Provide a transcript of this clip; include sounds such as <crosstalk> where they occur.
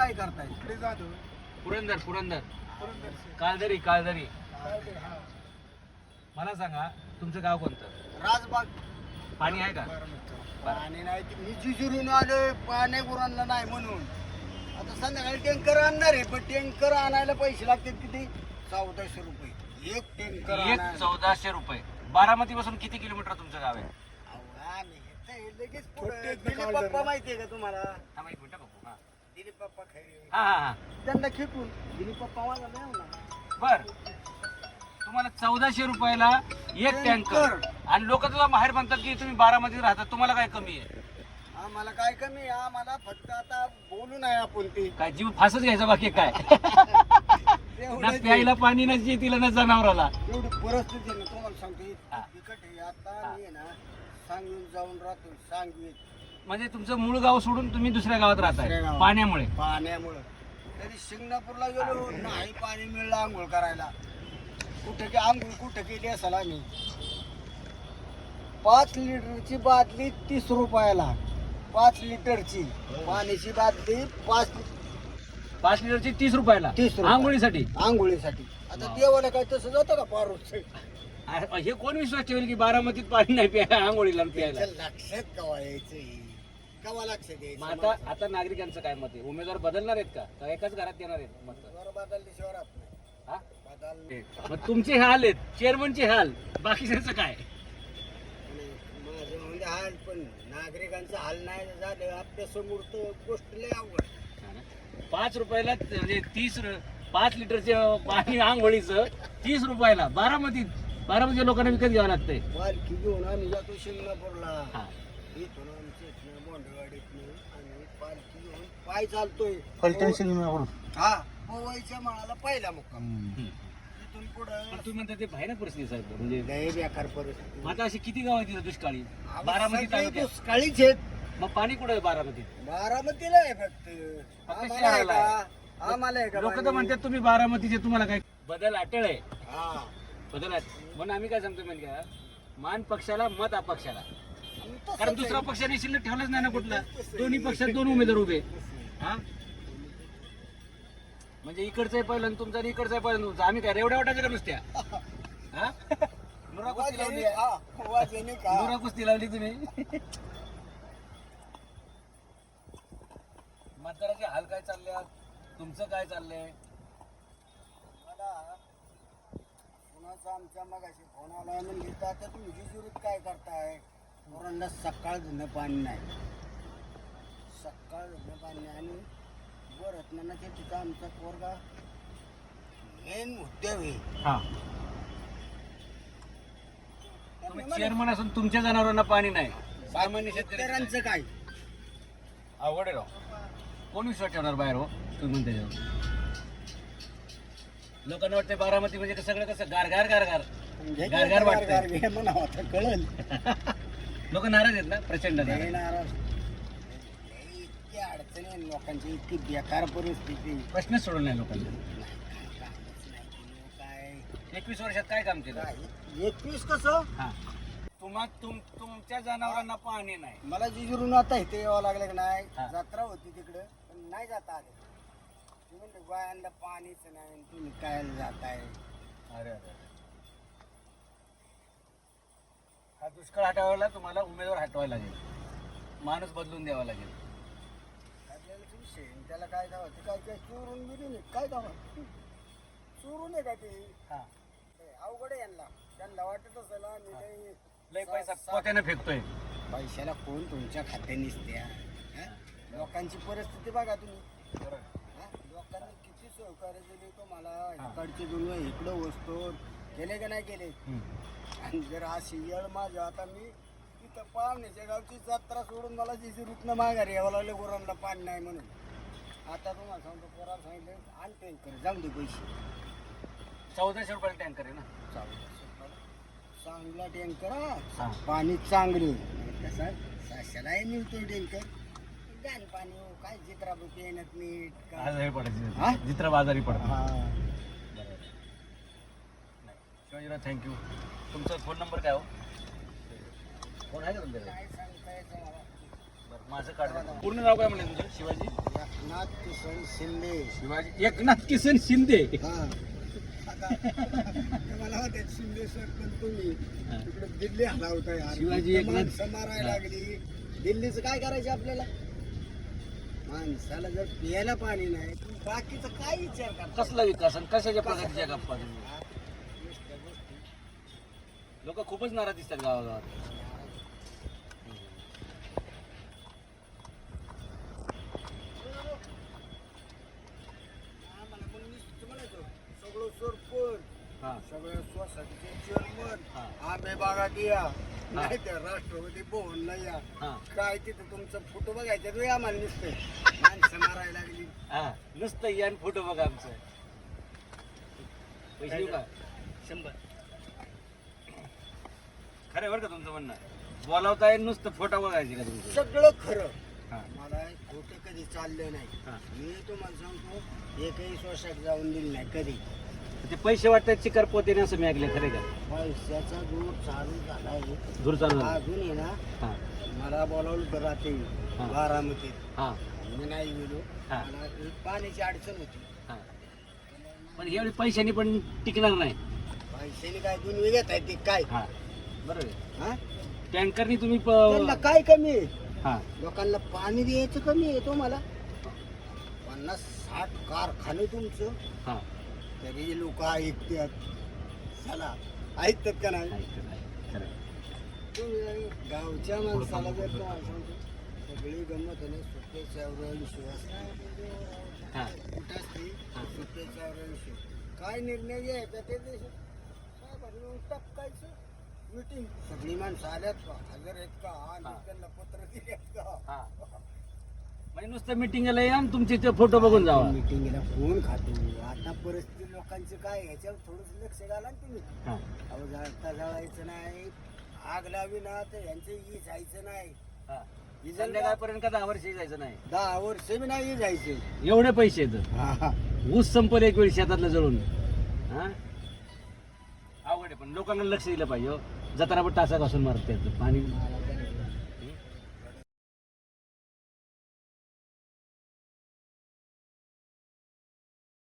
काय करताय? इकडे जाधव पुरंदर पुरंदर. पुरंदरचे. काळदरी काळदरी काय ते, हा. मला सांगा तुमचं गाव कोणतं? राजबाग. पाणी आहे का. पाणी नाही ते मी जिजुरून आलोय पाण्या गुरांना नाही म्हणून. आता संध्याकाळी टँकर आणणार आहे पण टँकर आणायला पैसे लागतात किती? चौदाशे रुपये. एक टँकर एक चौदाशे रुपये. बारामती पासून किती किलोमीटर तुमचं गाव आहे? लगेच पुढे दिलीप कावळे पप्पा. माहितीये का तुम्हाला? थांबा एक मिनिट. बघू हा दिलीप पप्पा खैरे. हा हा हा. त्यांना खेटून दिलीप पप्पा बर. तुम्हाला चौदाशे रुपयाला एक टँकर. आणि लोक तुला बाहेर म्हणतात की तुम्ही बारामतीत राहतात तुम्हाला काय कमी आहे? आम्हाला काय कमी आहे? आम्हाला फक्त आता बोलू नाही आपण ते. काय जीव फासच घ्यायचा बाकी काय? ना प्यायला पाणी ना शेतीला ना जनावराला. एवढी परिस्थिती आहे ना तुम्हाला सांगतो. इतकी बिकट आहे आता मी आहे ना सांगून जाऊन राहतो सांगवी म्हणजे तुमचं मूळ गाव सोडून तुम्ही दुसऱ्या गावात दुसऱ्या राहताय गावात. पाण्यामुळे. पाण्यामुळं. तरी शिंगणापूरला गेलो नाही पाणी मिळलं आंघोळ करायला. कुठे की आंघोळ कुठे केली असेल आम्ही. पाच लिटरची बादली तीस रुपयाला. पाच लिटरची. पाण्याची बादली पाच पाच लिटरची तीस रुपयाला. तीस रुपये. आंघोळीसाठी? आंघोळीसाठी. आता देवाला काय तसं जातं का पारोच हे कोण विश्वास ठेवेल की बारामतीत पाणी नाही प्यायला आंघोळीला आणि प्यायला? लक्षात कवा यायचं कवा लक्षात मग आता आता नागरिकांचं काय मत आहे? उमेदवार बदलणार आहेत का? का एकाच घरात येणार आहेत मत? बरं बदलल्याशिवाय राहत नाही. हा? बदल मग तुमचे हाल आहेत. चेअरमनचे हाल. बाकीच्यांचं काय? आणि माझं म्हणजे हाल पण नागरिकांचं हाल नाही झालं आपल्यासमोर तर गोष्ट लय अवघड पाच रुपयाला म्हणजे तीस र- पाच लिटरचे पाणी आंघोळीचं तीस रुपयाला बारामतीत बारामती लोकांना विकत घ्यावं लागतंय. पालखी घेऊन आम्ही जातो शिंगणापूरला. हा. इथून आमच्या इथनं बोंडवाडीतनं आम्ही पालखी घेऊन पाय चालतोय. फलटण शिंगणापूर. हा. पवईच्या माळाला पहिला मुक्काम. पुढं तुम्ही म्हणता ते भयानक परिस्थिती साहेब म्हणजे लय बेकार परिस्थिती. मग आता अशी किती गाव आहेत दुष्काळी? बारामती सगळे तालुक्यात. दुष्काळीच आहेत. मग पाणी कुठं आहे बारामतीत? बारामतीला आहे फक्त. आम्हाला आहे शहराला का? आम्हाला आहे का लोक तर पाणी? म्हणतात तुम्ही बारामतीचे तुम्हाला काय बदल अटळ आहे. हा. म्हणून आम्ही काय सांगतो म्हणजे का? मान पक्षाला मत अपक्षाला. कारण दुसरा. पक्षाने शिल्लक ठेवलाच नाही ना कुठला. दोन्ही पक्षात दोन उमेदवार उभे. हा? म्हणजे इकडचं पहिलं आणि तुमचं आणि इकडचं पहिलं तुमचं. आम्ही काय रेवड्या वाटायचं का नुसत्या? हा? नुरा कुस्ती लावली? नुरा कुस्ती लावली तुम्ही. <laughs> मतदाराचे हाल काय चालले तुमचं काय चाललंय मला कुणाचा आमच्या मगाशी फोन आला म्हणजे तर आता तुम्ही जिजुरीत काय करताय? पोरांना सकाळ धुणं पाणी नाही. सकाळ धुणं पाणी आणि ना ते तिथं आमचा पोरगा मेन मुद्दे होईल हा. तुम्ही चेअरमन असून तुमच्या जनावरांना पाणी नाही. सामान्य शेतकऱ्यांचं शेतकऱ्यांचं काय? आहे राव. कोण विश्वास ठेवणार बाहेर हो? तुम्ही म्हणते लोकांना वाटतं बारामती म्हणजे सगळं कसं गारगार गारगार गारगार वाटतंय. गारगार घे म्हणावं आता कळल. <laughs> लोक नाराज आहेत ना? प्रचंड नाराज. इतकी अडचणी आहे लोकांची इतकी बेकार परिस्थिती. प्रश्नच सोडून नाही लोकांना. कामच नाही केलं, काय? एकवीस वर्षात काय काम केलं? काय? एकवीस कसं? हा. तुम्हा तुम तुमच्या जनावरांना पाणी नाही. मला जिजुरून आता इथे यावं लागलं की नाही. हा. जत्रा होती तिकडं पण नाही जाता आले. मी म्हणते गोयांना पाणीच नाही आणि तुम्ही काय जाताय? अरे अरे हा दुष्काळ हटवायला तुम्हाला उमेदवार हटवायला लागेल. माणूस बदलून द्यावा लागेल. आपल्याला विषय आहे. त्याला काय दावा ते काय काय चोरून बिरून आहे. काय दावा चोरून आहे का ते? हा. अवघड आहे यांना. त्यांना वाटत असेल आम्ही लय लय पैसा सा- पोत्यानं फेकतोय. पैशाला कोण तुमच्या खात्यात निसत्या हा? लोकांची परिस्थिती बघा तुम्ही. हा? लोकांनी किती सहकार्य दिले तुम्हाला इकडचे दुनिया इकडं वस्तू केले का नाही केले? आणि जर अशी येळ माझ्या आता मी तिथं पाहुण्याच्या गावची जत्रा सोडून मला जिशी रुपनं माघारी यावं लागलं गुरांना पाणी नाही म्हणून. आता तुम्हाला सांगतो पोराला सांगितलं आण टँकर जाऊन दे पैसे. चौदाशे रुपयाला टँकर आहे ना? चांगला टँकर हा. हा. पाणी चांगले. कसं? साशालाही मिळतो टँकर. पाणी हो काय येण्यात आजारी हा? पडायचे जित्र बाजारी पडतो. हा. शिवाजीराव थँक्यू तुमचा फोन नंबर काय हो? फोन आहे का तुमच्याकडे? काय सांगता येतं मला बरं माझं कार्ड द्या. पूर्ण नाव काय म्हणलं तुमचं? शिवाजी? एकनाथ किसन शिंदे. शिवाजी. एकनाथ किसन शिंदे. हा. आता ते मला वाटत शिंदे सर पण तुम्ही हा. तिकडे दिल्ली हला होता यार. शिवाजी एकनाथ- माणसं मारायला हा. लागली. दिल्लीचं काय करायचं आपल्याला? माणसाला जर प्यायला पाणी नाही तर बाकीचं काय विचार करता कसला विकास आणि कशाच्या प्रगतीच्या गप्पा. लोक खूपच नाराज दिसतात गावागावात आम्हाला पण नुसतं म्हणायचं, सगळं सरपंच हा सगळ्या सोसायटीचे चेअरमन हा. आंबे बागात या नाही तर राष्ट्रपती भवनला या. हा. काय तिथं तुमचा फोटो बघायचा? तो आम्हाला नुसतं <laughs> माणसं मारायला लागली. हा. नुसतं यान फोटो बघा आमचं. पैसे देऊ का? शंभर. खरं आहे बरं का तुमचं म्हणणं? बोलावताय नुसतं फोटो बघायचे का तुमचं? सगळं खरं. हा. मला खोटं कधी चाललं नाही. हा. मी तुम्हाला सांगतो एकही सोसायटी जाऊन दिली नाही कधी. ते पैसे वाटतात चिकर पोतेने असं मी ऐकलं खरं का? पैशाचा दूर चालू झाला आहे. दूर चालू झालं. अजून आहे ना हा. मला बोलावलं होतं रात्री हा. बारामतीत. हा. मी नाही गेलो. हा. मला ती पाण्याची अडचण होती. हा. पण यावेळी पैशाने पण टिकणार नाही. पैशाने काय दोन घेत आहे ते काय? हा. बरोबर आहे. हा? टँकरनी तुम्ही त्यांना काय कमी आहे? हा. लोकांना पाणी द्यायचं कमी आहे तुम्हाला. पन्नास साठ कारखाने तुमचं. हा. तरी लोक ऐकतात. चला ऐकतात का नाही? ऐकतं नाही. खरं आहे. तुम्ही गावच्या माणसाला जर तुम्हाला सांगतो सगळी गंमत आहे ना सुट्ट्याच्यावर विश्वास हा. कुठं असते? हा. सुट्ट्याच्यावर विश्वास काय निर्णय घ्यायचा ते ते साहेबांनी मग टपकायचं? मिटिंग सगळी माणसं आल्यात का? हजर आहेत का? आणि हा. त्यांना पत्र दिलेत का? हा. म्हणजे नुसतं मिटिंगला या आणि तुमचे ते फोटो बघून जावा. मिटिंगला फोन खातो. आता परिस्थिती लोकांची काय ह्याच्यावर थोडस लक्ष घाला ना तुम्ही. हा. अहो जाळता जाळायचं नाही. आग लावी ना तर यांचं ई जायचं नाही. हा. ही जर संध्याकाळपर्यंत का दहा वर्षी जायचं नाही? दहा वर्ष बी नाही जायचं. एवढे पैसे आहेत. ऊस संपल एक वेळी शेतातलं जळून. हा? अवघड आहे पण लोकांना लक्ष दिलं पाहिजे हो. जत्रा पण टाचा घासून मारते पाणी